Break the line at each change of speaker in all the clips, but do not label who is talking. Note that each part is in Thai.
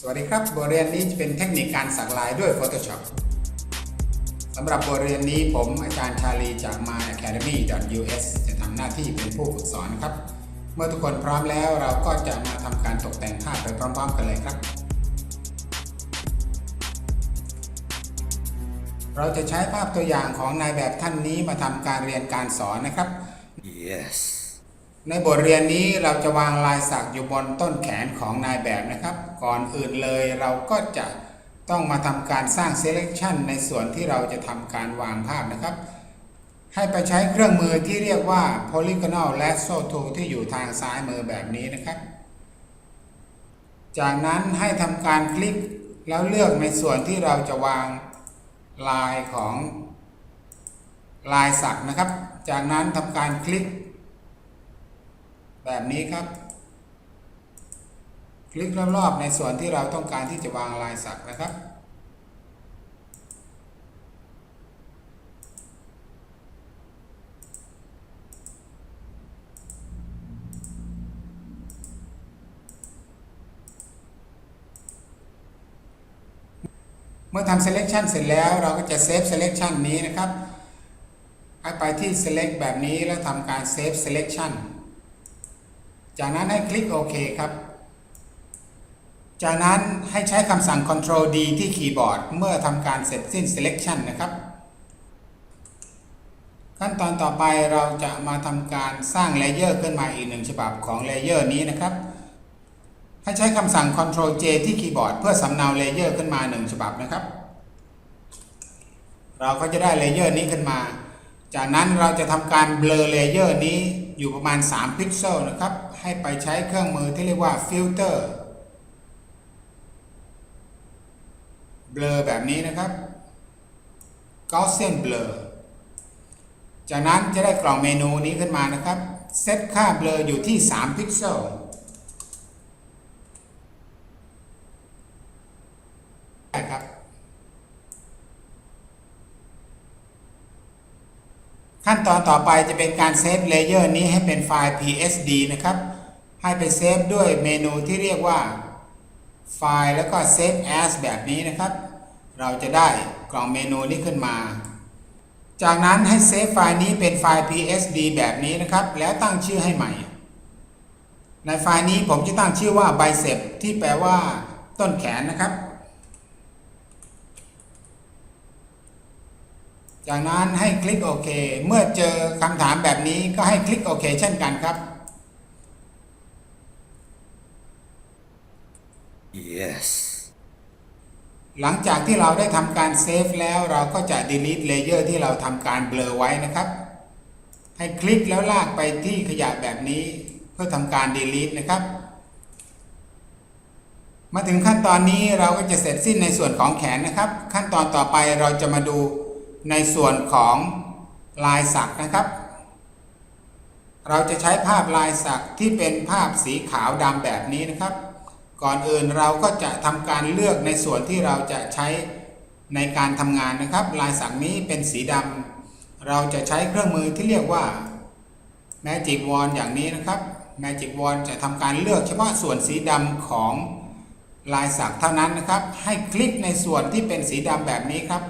สวัสดีครับบทเรียนนี้จะเป็นเทคนิคการสักลายด้วย Photoshop สำหรับบทเรียนนี้ผมอาจารย์ชาลีจาก myacademy.us จะทำหน้าที่เป็นผู้ฝึกสอนครับ เมื่อทุกคนพร้อมแล้วเราก็จะมาทำการตกแต่งภาพไปพร้อม ๆ กันเลยครับ เราจะใช้ภาพตัวอย่างของนายแบบท่านนี้มาทำการเรียนการสอนนะครับ
Yes.
ในบทเรียนนี้เราจะวางลายสักอยู่บนต้นแขนของนายแบบนะครับ ก่อนอื่นเลยเราก็จะต้องมาทำการสร้าง selection ในส่วนที่เราจะทำการวางภาพนะครับ ให้ไปใช้เครื่องมือที่เรียกว่า polygonal lasso tool ที่อยู่ทางซ้ายมือแบบนี้นะครับ จากนั้นให้ทำการคลิกแล้วเลือกในส่วนที่เราจะวางลายของลายสักนะครับ จากนั้นทำการคลิก แบบนี้ครับ คลิกรอบๆในส่วนที่เราต้องการที่จะวางลายสักนะครับ เมื่อทำ selection เสร็จแล้วเราก็จะ save selection นี้นะครับให้ไปที่ select แบบนี้แล้วทำการ save selection จากนั้นให้คลิกโอเคครับ จากนั้นให้ใช้คำสั่ง Ctrl D ที่คีย์บอร์ด เมื่อทำการเสร็จสิ้น selection นะครับ ขั้นตอนต่อไปเราจะมาทำการสร้างเลเยอร์ขึ้นมาอีกหนึ่งฉบับของเลเยอร์นี้นะครับ ให้ใช้คำสั่ง Ctrl J ที่คีย์บอร์ด เพื่อสำเนาเลเยอร์ขึ้นมาหนึ่งฉบับนะครับ เราก็จะได้เลเยอร์นี้ขึ้นมา จากนั้นเราจะทำการเบลอเลเยอร์นี้ อยู่ประมาณ 3 พิกเซลนะครับ ให้ไปใช้เครื่องมือที่เรียกว่าฟิลเตอร์เบลอแบบนี้นะครับ Gaussian Blur จากนั้นจะได้กล่องเมนูนี้ขึ้นมานะครับ เซตค่าเบลออยู่ที่ 3 พิกเซลครับ ขั้นตอนต่อไปจะเป็นการเซฟเลเยอร์นี้ให้เป็นไฟล์ PSD นะครับ ให้ไปเซฟด้วยเมนูที่เรียกว่าไฟล์แล้วก็ Save As แบบนี้นะครับ เราจะได้กล่องเมนูนี้ขึ้นมา จากนั้นให้เซฟไฟล์นี้เป็นไฟล์ PSD แบบนี้นะครับ แล้วตั้งชื่อให้ใหม่ ในไฟล์นี้ผมจะตั้งชื่อว่า bicep ที่แปลว่าต้นแขนนะครับ จากนั้นให้คลิกโอเค เมื่อเจอคำถามแบบนี้ก็ให้คลิกโอเคเช่นกันครับ
Yes.
หลังจากที่เราได้ทำการเซฟแล้วเราก็จะ delete layer ที่เราทำการเบลอไว้นะครับ ให้คลิกแล้วลากไปที่ขยะแบบนี้ เพื่อทำการ delete นะครับ มาถึงขั้นตอนนี้เราก็จะเสร็จสิ้นในส่วนของแขนนะครับ ขั้นตอนต่อไปเราจะมาดู ในส่วนของลายสักนะครับ เราจะใช้ภาพลายสักที่เป็นภาพสีขาวดำแบบนี้นะครับ ก่อนอื่นเราก็จะทำการเลือกในส่วนที่เราจะใช้ในการทำงานนะครับ ลายสักนี้เป็นสีดำเราจะใช้เครื่องมือที่เรียกว่า Magic Wand อย่างนี้นะครับ Magic Wand จะทำการเลือกเฉพาะส่วนสีดำของลายสักเท่านั้นนะครับ ให้คลิกในส่วนที่เป็นสีดำแบบนี้ครับ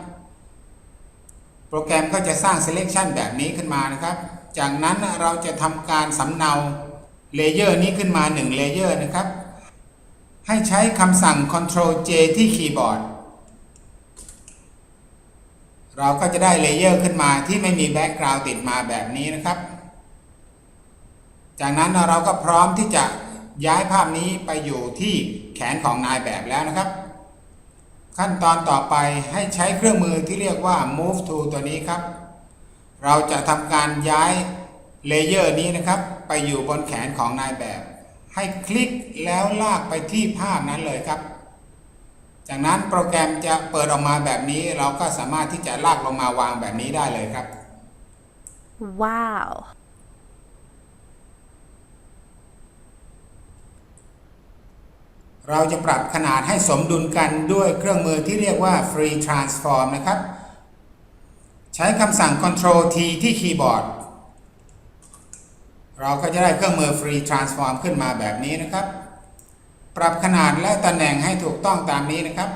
โปรแกรมก็จะสร้าง selection แบบนี้ขึ้นมานะครับ จากนั้นเราจะทำการสำเนาเลเยอร์นี้ขึ้นมา1เลเยอร์นะครับ ให้ใช้คำสั่ง Ctrl J ที่คีย์บอร์ด เราก็จะได้เลเยอร์ขึ้นมาที่ไม่มีแบ็กกราวด์ติดมาแบบนี้นะครับ จากนั้นเราก็พร้อมที่จะย้ายภาพนี้ไปอยู่ที่แขนของนายแบบแล้วนะครับ ขั้นตอนต่อไปให้ใช้เครื่องมือที่เรียกว่า move to ตัวนี้ครับ เราจะทำการย้ายเลเยอร์นี้นะครับ ไปอยู่บนแขนของนายแบบ ให้คลิกแล้วลากไปที่ภาพนั้นเลยครับ จากนั้นโปรแกรมจะเปิดออกมาแบบนี้ เราก็สามารถที่จะลากลงมาวางแบบนี้ได้เลยครับ
Wow.
เราจะปรับขนาดให้สมดุลกันด้วยเครื่องมือที่เรียกว่า Free Transform นะครับ ใช้คำสั่ง Ctrl T ที่คีย์บอร์ด เราก็จะได้เครื่องมือ Free Transform ขึ้นมาแบบนี้นะครับ ปรับขนาดและตำแหน่งให้ถูกต้องตามนี้นะครับ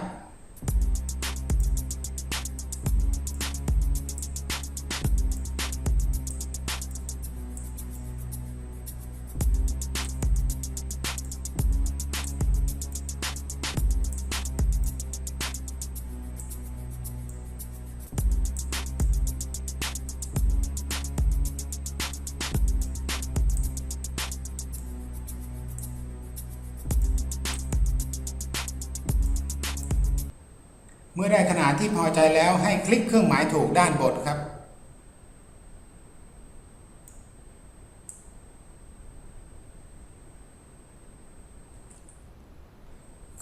เมื่อได้ขนาดที่พอใจแล้วให้คลิกเครื่องหมายถูกด้านบนครับ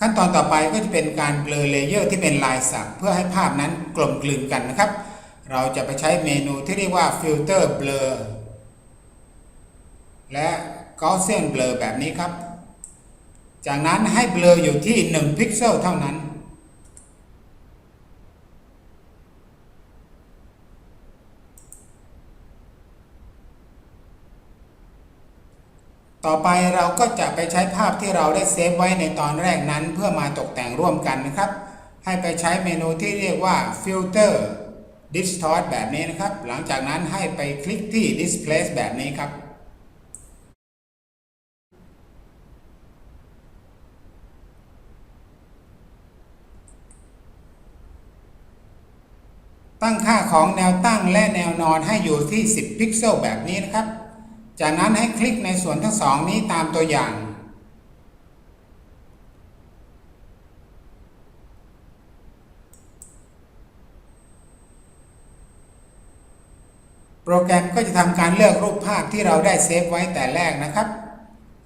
ขั้นตอนต่อไปก็จะเป็นการเบลอเลเยอร์ที่เป็นลายสักเพื่อให้ภาพนั้นกลมกลืนกันนะครับ เราจะไปใช้เมนูที่เรียกว่า Filter Blur และ Gaussian Blur แบบนี้ครับ จากนั้นให้เบลออยู่ที่ 1 พิกเซลเท่านั้น ต่อไปเราก็จะไปใช้ภาพที่เราได้เซฟไว้ในตอนแรกนั้น เพื่อมาตกแต่งร่วมกันนะครับ ให้ไปใช้เมนูที่เรียกว่า Filter Distort แบบนี้นะครับ หลังจากนั้นให้ไปคลิกที่ Displace แบบนี้ครับ ตั้งค่าของแนวตั้งและแนวนอนให้อยู่ที่ 10 พิกเซลแบบนี้นะครับ จากนั้นให้คลิกในส่วนทั้งสองนี้ตามตัวอย่าง โปรแกรมก็จะทำการเลือกรูปภาพที่เราได้เซฟไว้แต่แรกนะครับ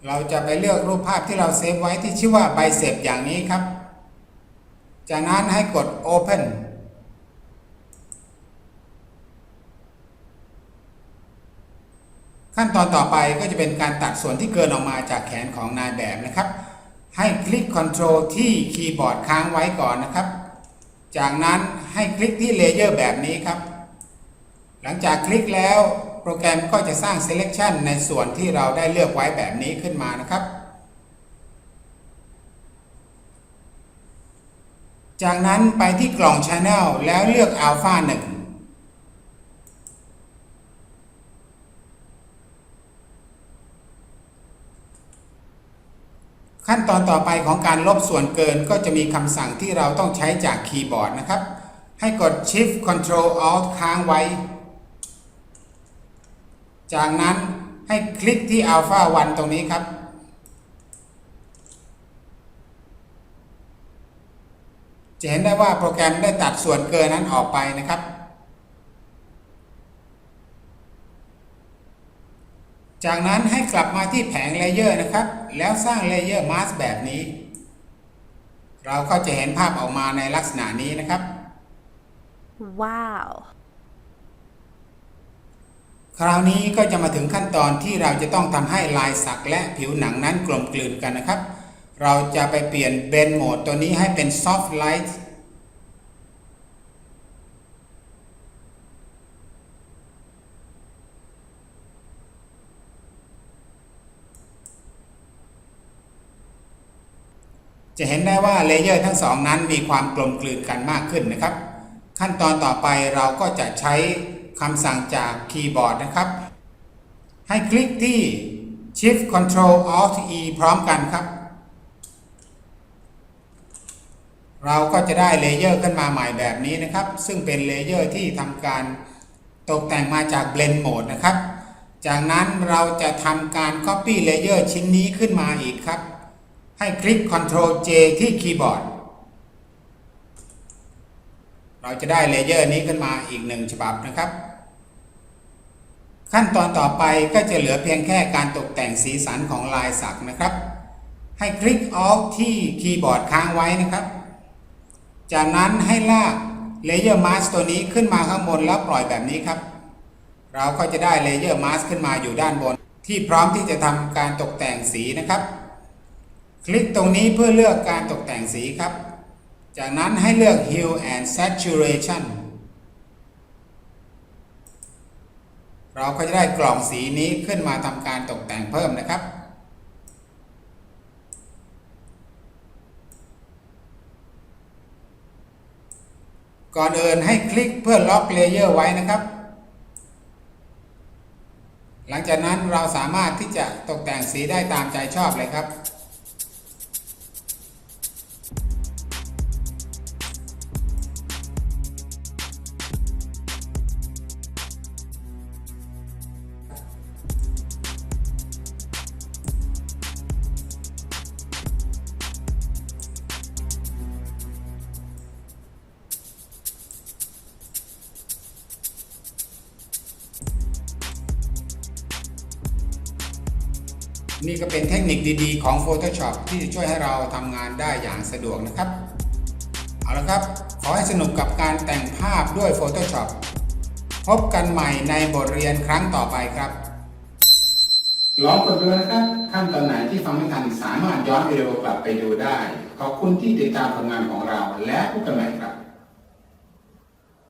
เราจะไปเลือกรูปภาพที่เราเซฟไว้ที่ชื่อว่าใบเสพอย่างนี้ครับ จากนั้นให้กด Open ขั้นตอนต่อไปก็จะเป็นการตัดส่วนที่เกินออกมาจากแขนของนายแบบนะครับ ให้คลิก Ctrl ที่คีย์บอร์ดค้างไว้ก่อนนะครับ จากนั้นให้คลิกที่เลเยอร์แบบนี้ครับ หลังจากคลิกแล้วโปรแกรมก็จะสร้าง Selection ในส่วนที่เราได้เลือกไว้แบบนี้ขึ้นมานะครับ จากนั้นไปที่กล่อง Channel แล้วเลือก Alpha 1 ขั้นตอนต่อไปของการลบส่วนเกินก็จะมีคำสั่งที่เราต้องใช้จากคีย์บอร์ดนะครับ ให้กด Shift Control Alt ค้างไว้ จากนั้นให้คลิกที่ Alpha 1 ตรงนี้ครับ จะเห็นได้ว่าโปรแกรมได้ตัดส่วนเกินนั้นออกไปนะครับ จากนั้นให้กลับมาที่แผงเลเยอร์นะครับ แล้วสร้างเลเยอร์มาสแบบนี้ เราก็จะเห็นภาพออกมาในลักษณะนี้นะครับ
Wow.
คราวนี้ก็จะมาถึงขั้นตอนที่เราจะต้องทำให้ลายสักและผิวหนังนั้นกลมกลืนกันนะครับ เราจะไปเปลี่ยนเบนโหมดตัวนี้ให้เป็น Soft Light จะเห็นได้ว่าเลเยอร์ทั้งสองนั้นมีความกลมกลืนกันมากขึ้นนะครับ ขั้นตอนต่อไปเราก็จะใช้คำสั่งจากคีย์บอร์ดนะครับ ให้คลิกที่ Shift Control Alt E พร้อมกันครับ เราก็จะได้เลเยอร์ขึ้นมาใหม่แบบนี้นะครับ ซึ่งเป็นเลเยอร์ที่ทำการตกแต่งมาจาก Blend Mode นะครับ จากนั้นเราจะทำการ Copy Layer ชิ้นนี้ขึ้นมาอีกครับ ให้คลิก Ctrl J ที่คีย์บอร์ด เราจะได้เลเยอร์นี้ขึ้นมาอีกหนึ่งฉบับนะครับ ขั้นตอนต่อไปก็จะเหลือเพียงแค่การตกแต่งสีสันของลายสักนะครับ ให้คลิก Alt ที่คีย์บอร์ดค้างไว้นะครับ จากนั้นให้ลากเลเยอร์มาสตัวนี้ขึ้นมาข้างบนแล้วปล่อยแบบนี้ครับ เราก็จะได้เลเยอร์มาสขึ้นมาอยู่ด้านบน ที่พร้อมที่จะทำการตกแต่งสีนะครับ คลิกตรงนี้เพื่อเลือกการตกแต่งสีครับ จากนั้นให้เลือก Hue and Saturation เราก็จะได้กล่องสีนี้ขึ้นมาทำการตกแต่งเพิ่มนะครับ ก่อนอื่นให้คลิกเพื่อล็อกเลเยอร์ไว้นะครับ หลังจากนั้นเราสามารถที่จะตกแต่งสีได้ตามใจชอบเลยครับ นี่ก็เป็นเทคนิคดีๆ ของ Photoshop ที่จะช่วยให้เราทำงานได้อย่างสะดวกนะครับ เอาละครับ ขอให้สนุกกับการแต่งภาพด้วย Photoshop พบกันใหม่ในบทเรียนครั้งต่อไปครับลองกดดูนะครับ ขั้นตอนไหนที่ฟังไม่ทันสามารถย้อนวิดีโอกลับไปดูได้ ขอบคุณที่ติดตามผลงานของเราและพบกันใหม่ครับ